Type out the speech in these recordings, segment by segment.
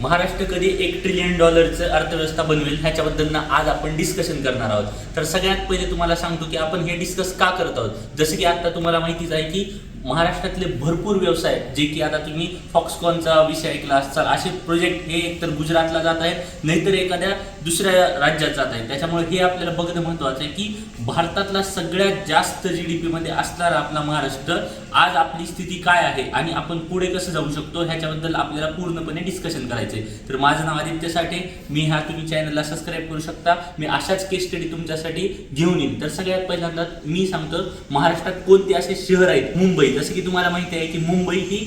महाराष्ट्र कधी एक ट्रिलियन डॉलरचं अर्थव्यवस्था बनवेल ह्याच्याबद्दल आज आपण डिस्कशन करणार आहोत. तर सगळ्यात पहिले तुम्हाला सांगतो की आपण हे डिस्कस का करत आहोत? जसं की आता तुम्हाला माहितीच आहे की महाराष्ट्रातले भरपूर व्यवसाय जे की आता तुम्ही फॉक्सकॉनचा विषय ऐकला असाल असे प्रोजेक्ट हे एकतर गुजरातला जात आहेत नाहीतर एखाद्या दुसऱ्या राज्यात जात आहेत. त्याच्यामुळे हे आपल्याला बघणं महत्त्वाचं आहे की भारतातला सगळ्यात जास्त जी डी पीमध्ये असणारा आपला महाराष्ट्र आज आपली स्थिती काय आहे आणि आपण पुढे कसं जाऊ शकतो ह्याच्याबद्दल आपल्याला पूर्णपणे डिस्कशन करायचं आहे. तर माझं नाव आदित्य साठे मी ह्या तुम्ही चॅनलला सबस्क्राईब करू शकता. मी अशाच केस स्टडी तुमच्यासाठी घेऊन येईन. तर सगळ्यात पहिल्यांदा मी सांगतो महाराष्ट्रात कोणते असे शहर आहेत मुंबई? जसं की तुम्हाला माहिती आहे की मुंबई ही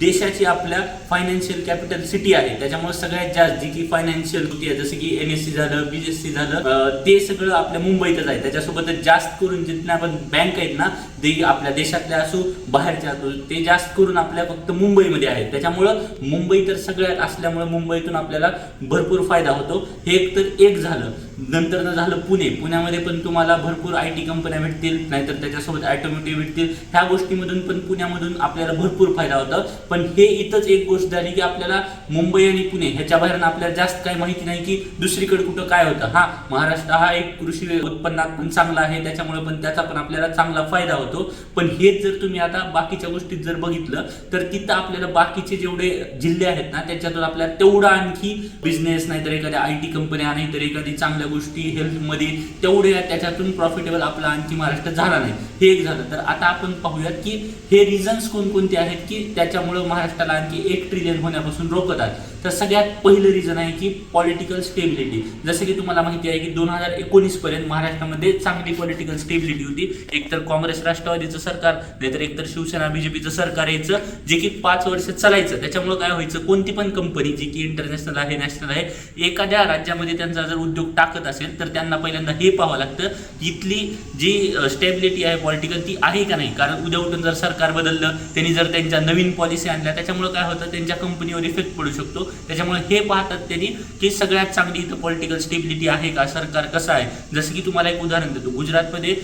देशाची आपल्या फायनान्शियल कॅपिटल सिटी आहे. त्याच्यामुळे सगळ्यात जास्त जी की फायनान्शियल सिटी आहे जसं की एन एस सी झालं बी एस सी झालं ते सगळं आपल्या मुंबईतच आहे. त्याच्यासोबतच जास्त करून जिथल्या पण बँक आहेत ना ते आपल्या देशातल्या असो बाहेरच्या असो ते जास्त करून आपल्या फक्त मुंबईमध्ये आहेत. त्याच्यामुळं मुंबई तर सगळ्यात असल्यामुळे मुंबईतून आपल्याला भरपूर फायदा होतो. हे एक तर एक झालं. नंतर झालं पुणे. पुण्यामध्ये पण तुम्हाला भरपूर आय टी कंपन्या भेटतील नाहीतर त्याच्यासोबत ॲटोमोटिव्ह भेटतील. ह्या गोष्टीमधून पण पुण्यामधून आपल्याला भरपूर फायदा होतो. पण हे इथंच एक गोष्ट झाली की आपल्याला मुंबई आणि पुणे ह्याच्या बाहेर आपल्याला जास्त काही माहिती नाही की दुसरीकडे कुठं काय होतं. हा महाराष्ट्र हा एक कृषी उत्पन्नात पण चांगला आहे त्याच्यामुळे पण त्याचा पण आपल्याला चांगला फायदा होतो. पण हेच जर तुम्ही आता बाकीच्या गोष्टीत जर बघितलं तर तिथं आपल्याला बाकीचे जेवढे जिल्हे आहेत ना त्याच्यातून आपल्याला तेवढा आणखी बिझनेस नाहीतर एखाद्या आय टी कंपन्या नाहीतर एखादी चांगल्या गोष्टी हेल्थमध्ये तेवढे त्याच्यातून प्रॉफिटेबल आपला आणखी महाराष्ट्र झाला नाही. हे एक झालं. तर आता आपण पाहूयात की हे रिझन्स कोणकोणते आहेत की त्याच्यामुळे महाराष्ट्राला आणखी एक ट्रिलियन होण्यापासून रोखतात तर सगळ्यात पहिलं रिझन आहे की पॉलिटिकल स्टेबिलिटी जसं की तुम्हाला माहिती आहे की दोन हजार एकोणीस पर्यंत महाराष्ट्रामध्ये चांगली पॉलिटिकल स्टेबिलिटी होती. एकतर काँग्रेस राष्ट्रवादीचं सरकार नाहीतर एकतर शिवसेना बीजेपीचं सरकार यायचं जे की पाच वर्ष चालायचं. त्याच्यामुळे काय व्हायचं? कोणती पण कंपनी जी की इंटरनॅशनल आहे नॅशनल आहे एखाद्या राज्यामध्ये त्यांचा जर उद्योग टाकत असेल तर त्यांना पहिल्यांदा हे पाहावं लागतं इथली जी स्टेबिलिटी आहे पॉलिटिकल ती आहे का नाही? कारण उद्या उठून जर सरकार बदललं त्यांनी जर त्यांच्या नवीन पॉलिसी आणल्या त्याच्यामुळे काय होतं त्यांच्या कंपनीवर इफेक्ट पडू शकतो. त्याच्यामुळे हे पाहतात त्यांनी की सगळ्यात चांगली इथं पॉलिटिकल स्टेबिलिटी आहे का? सरकार कसं आहे? जसं की तुम्हाला एक उदाहरण देतो. गुजरातमध्ये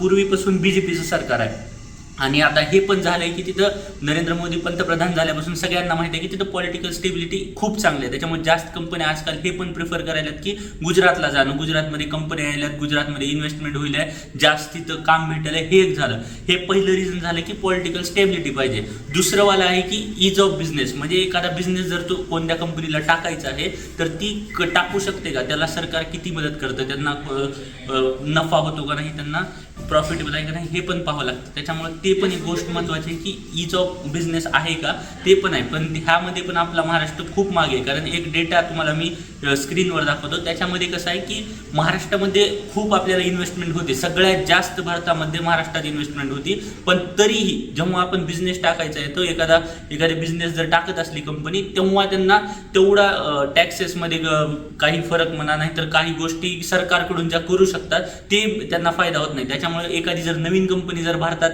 पूर्वीपासून बीजेपीचं सरकार आहे. आणि आता हे पण झालंय की तिथं नरेंद्र मोदी पंतप्रधान झाल्यापासून सगळ्यांना माहिती आहे की तिथं पॉलिटिकल स्टेबिलिटी खूप चांगली आहे. त्याच्यामुळे जास्त कंपन्या आजकाल हे पण प्रिफर करायल्यात की गुजरातला जाणं. गुजरातमध्ये कंपन्या यायल्यात गुजरातमध्ये इन्व्हेस्टमेंट होईल आहे. जास्त तिथं काम भेटेल आहे. हे एक झालं. हे पहिलं रिझन झालं की पॉलिटिकल स्टेबिलिटी पाहिजे. दुसरंवाला आहे की इज ऑफ बिझनेस म्हणजे एखादा बिझनेस जर तो कोणत्या कंपनीला टाकायचा आहे तर ती क- टाकू शकते का? त्याला सरकार किती मदत करतं? त्यांना नफा होतो का नाही? त्यांना प्रॉफिटेबल आहे का नाही? हे पण पाहावं लागतं. त्याच्यामुळे ते पण एक गोष्ट महत्त्वाची आहे की ईज ऑफ बिझनेस आहे का? ते पण आहे. पण ह्यामध्ये पण आपला महाराष्ट्र खूप मागे आहे. कारण एक डेटा तुम्हाला मी स्क्रीनवर दाखवतो. त्याच्यामध्ये कसं आहे की महाराष्ट्रामध्ये खूप आपल्याला इन्व्हेस्टमेंट होते. सगळ्यात जास्त भारतामध्ये महाराष्ट्रात इन्व्हेस्टमेंट होती. पण तरीही जेव्हा आपण बिझनेस टाकायचा आहे तो एखादा एखादी बिझनेस जर टाकत असली कंपनी तेव्हा त्यांना तेवढा टॅक्सेसमध्ये काही फरक म्हणा नाही तर काही गोष्टी सरकारकडून ज्या करू शकतात ते त्यांना फायदा होत नाही. त्याच्यामुळे एखादी जर नवीन कंपनी जर भारतात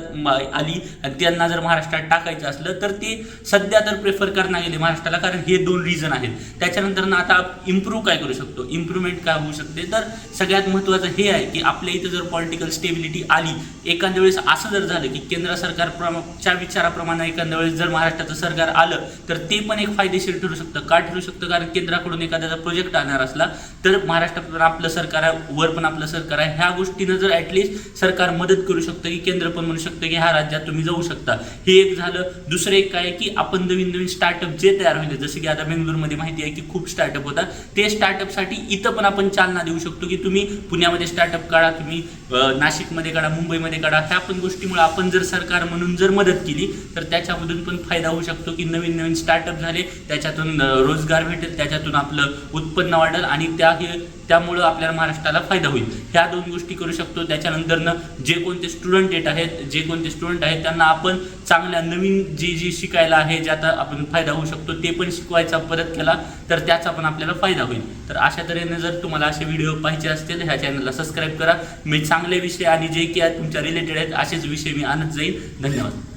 आली आणि त्यांना जर महाराष्ट्रात टाकायचं असलं तर ते सध्या तर प्रेफर करणार गेले महाराष्ट्राला कारण हे दोन रिझन आहेत. त्याच्यानंतर ना आता इम्प्रूव्ह काय करू शकतो? इम्प्रूव्हमेंट काय होऊ शकते? तर सगळ्यात महत्त्वाचं हे आहे की आपल्या इथं जर पॉलिटिकल स्टेबिलिटी आली एखाद्या वेळेस असं जर झालं की केंद्र सरकार च्या विचाराप्रमाणे एखाद्या वेळेस जर महाराष्ट्राचं सरकार आलं तर ते पण एक फायदेशीर ठरू शकतं. का ठरू शकतं? कारण केंद्राकडून एखाद्याचा प्रोजेक्ट आणणार असला तर महाराष्ट्रात पण आपलं सरकार आहे वर पण आपलं सरकार आहे. ह्या गोष्टीनं जर ॲटलिस्ट सरकार मदत करू शकतं की केंद्र पण म्हणू शकतं की ह्या राज्यात तुम्ही जाऊ शकता. हे एक झालं. दुसरं एक काय की आपण नवीन नवीन स्टार्टअप जे तयार होईल जसं की आता बेंगलोरमध्ये माहिती आहे की खूप स्टार्टअप होतात. ते स्टार्टअपसाठी इथं पण आपण चालना देऊ शकतो की तुम्ही पुण्यामध्ये स्टार्टअप काढा तुम्ही नाशिकमध्ये काढा मुंबईमध्ये काढा. ह्या पण गोष्टीमुळे आपण जर सरकार म्हणून जर मदत केली तर त्याच्यामधून पण फायदा होऊ शकतो की नवीन नवीन स्टार्टअप झाले त्याच्यातून रोजगार भेटेल त्याच्यातून आपलं उत्पन्न वाढेल आणि त्या त्यामुळं आपल्याला महाराष्ट्राला फायदा होईल. ह्या दोन गोष्टी करू शकतो. त्याच्यानंतरनं जे कोणते स्टुडंट येत आहेत जे कोणते स्टुडंट आहेत त्यांना आपण चांगल्या नवीन जी जी शिकायला आहे ज्याचा आपण फायदा होऊ शकतो ते पण शिकवायचा परत केला तर त्याचा पण आपल्याला फायदा होईल. तर अशा तऱ्हेने जर तुम्हाला असे व्हिडिओ पाहिजे असतील ह्या चॅनलला सबस्क्राईब करा. मी चांगले विषय आणि जे की तुमच्या रिलेटेड आहेत असेच विषय मी आणत जाईल धन्यवाद.